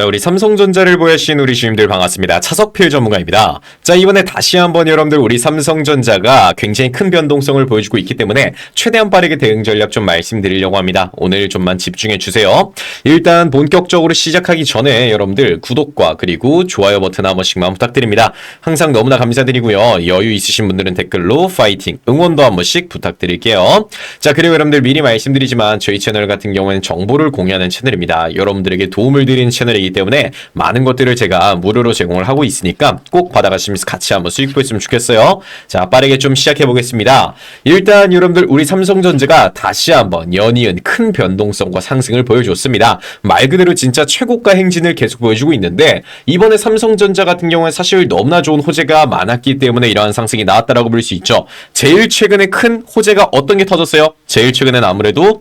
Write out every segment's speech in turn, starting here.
자, 우리 삼성전자를 보여주신 우리 주님들 반갑습니다. 차석필 전문가입니다. 자, 이번에 다시 한번 여러분들 우리 삼성전자가 굉장히 큰 변동성을 보여주고 있기 때문에 최대한 빠르게 대응 전략 좀 말씀드리려고 합니다. 오늘 좀만 집중해 주세요. 일단 본격적으로 시작하기 전에 여러분들 구독과 그리고 좋아요 버튼 한 번씩만 부탁드립니다. 항상 너무나 감사드리고요. 여유 있으신 분들은 댓글로 파이팅, 응원도 한 번씩 부탁드릴게요. 자, 그리고 여러분들 미리 말씀드리지만 저희 채널 같은 경우에는 정보를 공유하는 채널입니다. 여러분들에게 도움을 드리는 채널이기 때문에 많은 것들을 제가 무료로 제공을 하고 있으니까 꼭 받아가시면서 같이 한번 수익 보였으면 좋겠어요. 자, 빠르게 좀 시작해 보겠습니다. 일단 여러분들 우리 삼성전자가 다시 한번 연이은 큰 변동성과 상승을 보여줬습니다. 말 그대로 진짜 최고가 행진을 계속 보여주고 있는데 이번에 삼성전자 같은 경우는 사실 너무나 좋은 호재가 많았기 때문에 이러한 상승이 나왔다라고 볼 수 있죠. 제일 최근에 큰 호재가 어떤 게 터졌어요? 제일 최근에는 아무래도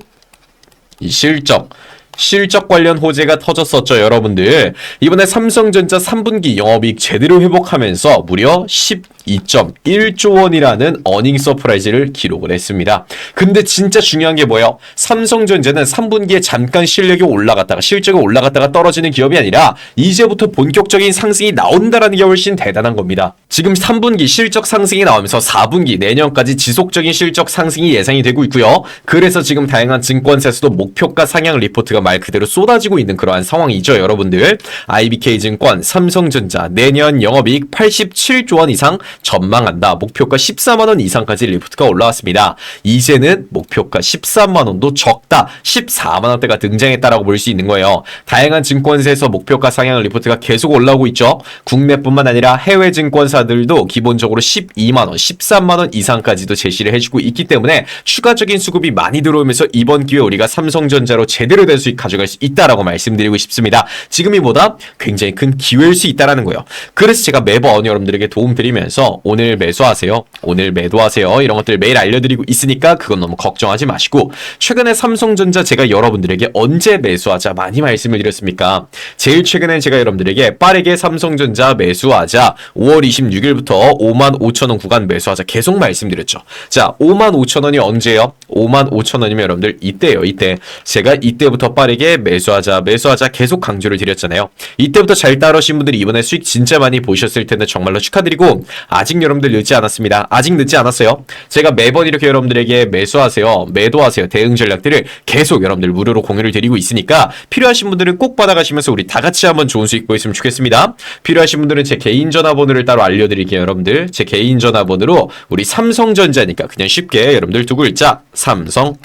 이 실적 실적 관련 호재가 터졌었죠, 여러분들. 이번에 삼성전자 3분기 영업이익 제대로 회복하면서 무려 12.1조 원이라는 어닝 서프라이즈를 기록을 했습니다. 근데 진짜 중요한 게 뭐예요? 삼성전자는 3분기에 잠깐 실력이 올라갔다가 실적이 올라갔다가 떨어지는 기업이 아니라 이제부터 본격적인 상승이 나온다라는 게 훨씬 대단한 겁니다. 지금 3분기 실적 상승이 나오면서 4분기 내년까지 지속적인 실적 상승이 예상이 되고 있고요. 그래서 지금 다양한 증권사에서도 목표가 상향 리포트가 말 그대로 쏟아지고 있는 그러한 상황이죠, 여러분들. IBK 증권, 삼성전자 내년 영업이익 87조 원 이상 전망한다. 목표가 14만 원 이상까지 리포트가 올라왔습니다. 이제는 목표가 13만 원도 적다. 14만 원대가 등장했다라고 볼 수 있는 거예요. 다양한 증권사에서 목표가 상향 리포트가 계속 올라오고 있죠. 국내뿐만 아니라 해외 증권사들도 기본적으로 12만 원, 13만 원 이상까지도 제시를 해주고 있기 때문에 추가적인 수급이 많이 들어오면서 이번 기회에 우리가 삼성전자로 제대로 된수 익 가져갈 수 있다라고 말씀드리고 싶습니다. 지금이 보다 굉장히 큰 기회일 수 있다라는 거예요. 그래서 제가 매번 여러분들에게 도움 드리면서 오늘 매수하세요. 오늘 매도하세요. 이런 것들 매일 알려드리고 있으니까 그건 너무 걱정하지 마시고 최근에 삼성전자 제가 여러분들에게 언제 매수하자 많이 말씀을 드렸습니까? 제일 최근에 제가 여러분들에게 빠르게 삼성전자 매수하자 5월 26일부터 5만 5천 원 구간 매수하자 계속 말씀드렸죠. 자, 5만 5천 원이 언제요? 5만 5천 원이면 여러분들 이때요. 이때 제가 이때부터 빠르게 매수하자 매수하자 계속 강조를 드렸잖아요. 이때부터 잘 따르신 분들이 이번에 수익 진짜 많이 보셨을 텐데 정말로 축하드리고 아직 여러분들 늦지 않았습니다. 아직 늦지 않았어요. 제가 매번 이렇게 여러분들에게 매수하세요, 매도하세요 대응 전략들을 계속 여러분들 무료로 공유를 드리고 있으니까 필요하신 분들은 꼭 받아가시면서 우리 다 같이 한번 좋은 수익 보였으면 좋겠습니다. 필요하신 분들은 제 개인 전화번호를 따로 알려드릴게요, 여러분들. 제 개인 전화번호로 우리 삼성전자니까 그냥 쉽게 여러분들 두 글자 삼성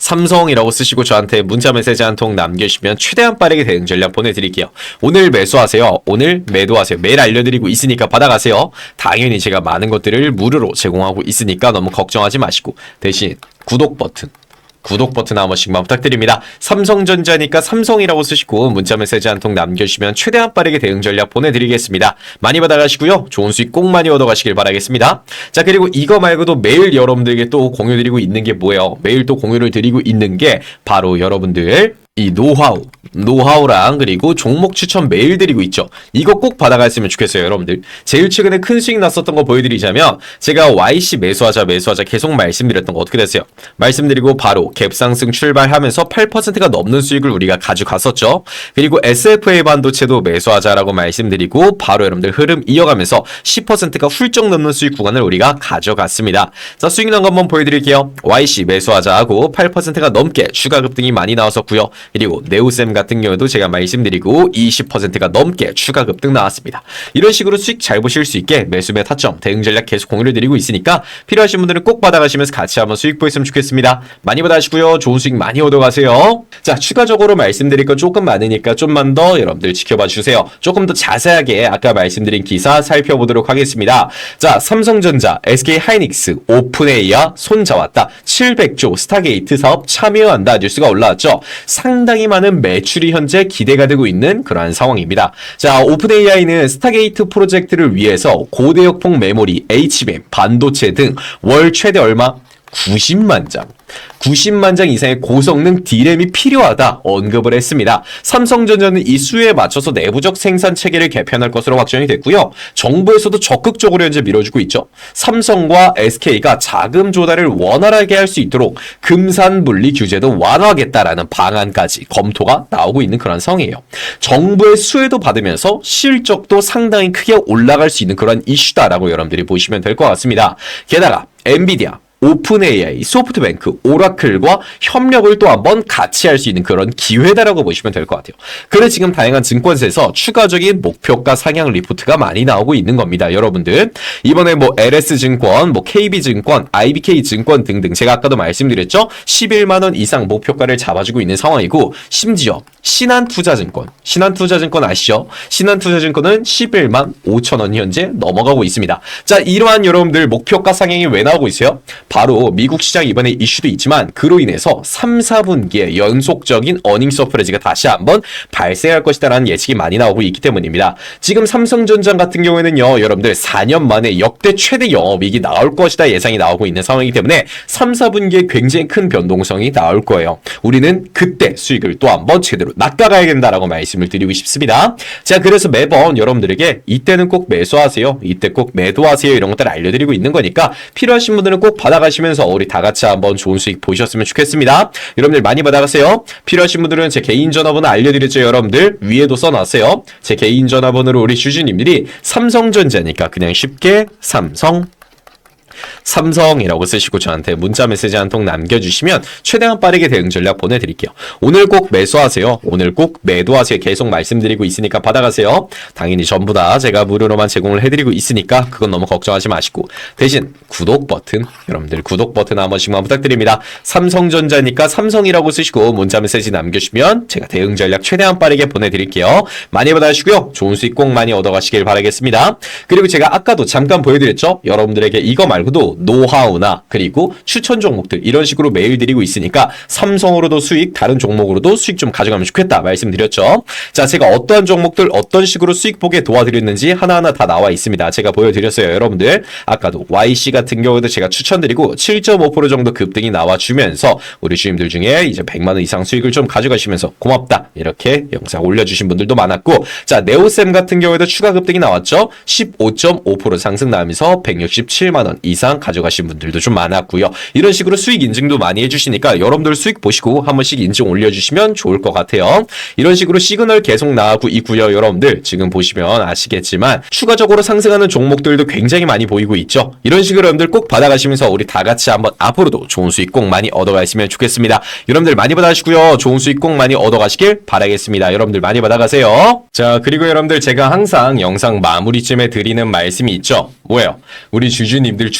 삼성이라고 쓰시고 저한테 문자 메시지 한 통 남겨주시면 최대한 빠르게 대응 전략 보내드릴게요. 오늘 매수하세요. 오늘 매도하세요. 매일 알려드리고 있으니까 받아가세요. 당연히 제가 많은 것들을 무료로 제공하고 있으니까 너무 걱정하지 마시고 대신 구독 버튼 구독 버튼 한 번씩만 부탁드립니다. 삼성전자니까 삼성이라고 쓰시고 문자 메시지 한 통 남겨주시면 최대한 빠르게 대응 전략 보내드리겠습니다. 많이 받아가시고요. 좋은 수익 꼭 많이 얻어가시길 바라겠습니다. 자 그리고 이거 말고도 매일 여러분들에게 또 공유 드리고 있는 게 뭐예요? 매일 또 공유를 드리고 있는 게 바로 여러분들 이 노하우, 노하우랑 그리고 종목 추천 매일 드리고 있죠. 이거 꼭 받아갔으면 좋겠어요, 여러분들. 제일 최근에 큰 수익 났었던 거 보여드리자면 제가 YC 매수하자 매수하자 계속 말씀드렸던 거 어떻게 됐어요? 말씀드리고 바로 갭상승 출발하면서 8%가 넘는 수익을 우리가 가져갔었죠. 그리고 SFA 반도체도 매수하자라고 말씀드리고 바로 여러분들 흐름 이어가면서 10%가 훌쩍 넘는 수익 구간을 우리가 가져갔습니다. 자, 수익 난거 한번 보여드릴게요. YC 매수하자 하고 8%가 넘게 추가 급등이 많이 나왔었고요. 그리고 네오셈 같은 경우도 제가 말씀드리고 20%가 넘게 추가 급등 나왔습니다. 이런 식으로 수익 잘 보실 수 있게 매수매 타점, 대응 전략 계속 공유를 드리고 있으니까 필요하신 분들은 꼭 받아가시면서 같이 한번 수익 보였으면 좋겠습니다. 많이 받아가시고요. 좋은 수익 많이 얻어가세요. 자, 추가적으로 말씀드릴 거 조금 많으니까 좀만 더 여러분들 지켜봐 주세요. 조금 더 자세하게 아까 말씀드린 기사 살펴보도록 하겠습니다. 자, 삼성전자, SK 하이닉스, 오픈AI와 손잡았다. 700조 스타게이트 사업 참여한다. 뉴스가 올라왔죠. 상당히 많은 매출이 현재 기대가 되고 있는 그러한 상황입니다. 자, 오픈AI는 스타게이트 프로젝트를 위해서 고대역폭 메모리, HBM, 반도체 등 월 최대 얼마? 90만 장. 90만 장 이상의 고성능 D램이 필요하다 언급을 했습니다. 삼성전자는 이 수에 맞춰서 내부적 생산 체계를 개편할 것으로 확정이 됐고요. 정부에서도 적극적으로 현재 밀어주고 있죠. 삼성과 SK가 자금 조달을 원활하게 할 수 있도록 금산 분리 규제도 완화하겠다라는 방안까지 검토가 나오고 있는 그런 상황이에요. 정부의 수혜도 받으면서 실적도 상당히 크게 올라갈 수 있는 그런 이슈다라고 여러분들이 보시면 될 것 같습니다. 게다가 엔비디아 오픈 AI, 소프트뱅크, 오라클과 협력을 또 한번 같이 할 수 있는 그런 기회다라고 보시면 될 것 같아요. 그래 지금 다양한 증권사에서 추가적인 목표가 상향 리포트가 많이 나오고 있는 겁니다. 여러분들 이번에 뭐 LS증권, 뭐 KB증권, IBK증권 등등 제가 아까도 말씀드렸죠. 11만 원 이상 목표가를 잡아주고 있는 상황이고 심지어 신한투자증권, 신한투자증권 아시죠? 신한투자증권은 11만 5천 원 현재 넘어가고 있습니다. 자 이러한 여러분들 목표가 상향이 왜 나오고 있어요? 바로 미국 시장 이번에 이슈도 있지만 그로 인해서 3, 4분기에 연속적인 어닝 서프라이즈가 다시 한번 발생할 것이다라는 예측이 많이 나오고 있기 때문입니다. 지금 삼성전자 같은 경우에는요, 여러분들 4년 만에 역대 최대 영업이익이 나올 것이다 예상이 나오고 있는 상황이기 때문에 3, 4분기에 굉장히 큰 변동성이 나올 거예요. 우리는 그때 수익을 또 한번 제대로 낚아가야 된다라고 말씀을 드리고 싶습니다. 자, 그래서 매번 여러분들에게 이때는 꼭 매수하세요. 이때 꼭 매도하세요. 이런 것들 알려드리고 있는 거니까 필요하신 분들은 꼭 받아 가시면서 우리 다 같이 한번 좋은 수익 보셨으면 좋겠습니다. 여러분들 많이 받아가세요. 필요하신 분들은 제 개인 전화번호 알려드렸죠. 여러분들 위에도 써놨어요. 제 개인 전화번호로 우리 주주님들이 삼성전자니까 그냥 쉽게 삼성 삼성이라고 쓰시고 저한테 문자 메시지 한 통 남겨주시면 최대한 빠르게 대응 전략 보내드릴게요. 오늘 꼭 매수하세요. 오늘 꼭 매도하세요. 계속 말씀드리고 있으니까 받아가세요. 당연히 전부 다 제가 무료로만 제공을 해드리고 있으니까 그건 너무 걱정하지 마시고 대신 구독 버튼 여러분들 구독 버튼 한 번씩만 부탁드립니다. 삼성전자니까 삼성이라고 쓰시고 문자 메시지 남겨주시면 제가 대응 전략 최대한 빠르게 보내드릴게요. 많이 받아주시고요. 좋은 수익 꼭 많이 얻어가시길 바라겠습니다. 그리고 제가 아까도 잠깐 보여드렸죠. 여러분들에게 이거 말고 도 노하우나 그리고 추천 종목들 이런 식으로 메일 드리고 있으니까 삼성으로도 수익 다른 종목으로도 수익 좀 가져가면 좋겠다 말씀드렸죠. 자 제가 어떠한 종목들 어떤 식으로 수익 보게 도와드렸는지 하나하나 다 나와 있습니다. 제가 보여드렸어요. 여러분들 아까도 YC 같은 경우도 제가 추천드리고 7.5% 정도 급등이 나와주면서 우리 주님들 중에 이제 100만 원 이상 수익을 좀 가져가시면서 고맙다 이렇게 영상 올려주신 분들도 많았고 자 네오셈 같은 경우에도 추가 급등이 나왔죠. 15.5% 상승 나면서 167만 원 이상 가져가신 분들도 좀 많았고요. 이런 식으로 수익 인증도 많이 해주시니까 여러분들 수익 보시고 한 번씩 인증 올려주시면 좋을 것 같아요. 이런 식으로 시그널 계속 나가고 있고요. 여러분들 지금 보시면 아시겠지만 추가적으로 상승하는 종목들도 굉장히 많이 보이고 있죠. 이런 식으로 여러분들 꼭 받아가시면서 우리 다 같이 한번 앞으로도 좋은 수익 꼭 많이 얻어가시면 좋겠습니다. 여러분들 많이 받아가시고요. 좋은 수익 꼭 많이 얻어가시길 바라겠습니다. 여러분들 많이 받아가세요. 자 그리고 여러분들 제가 항상 영상 마무리쯤에 드리는 말씀이 있죠. 뭐예요? 우리 주주님들 주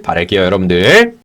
길 바랄게요, 여러분들.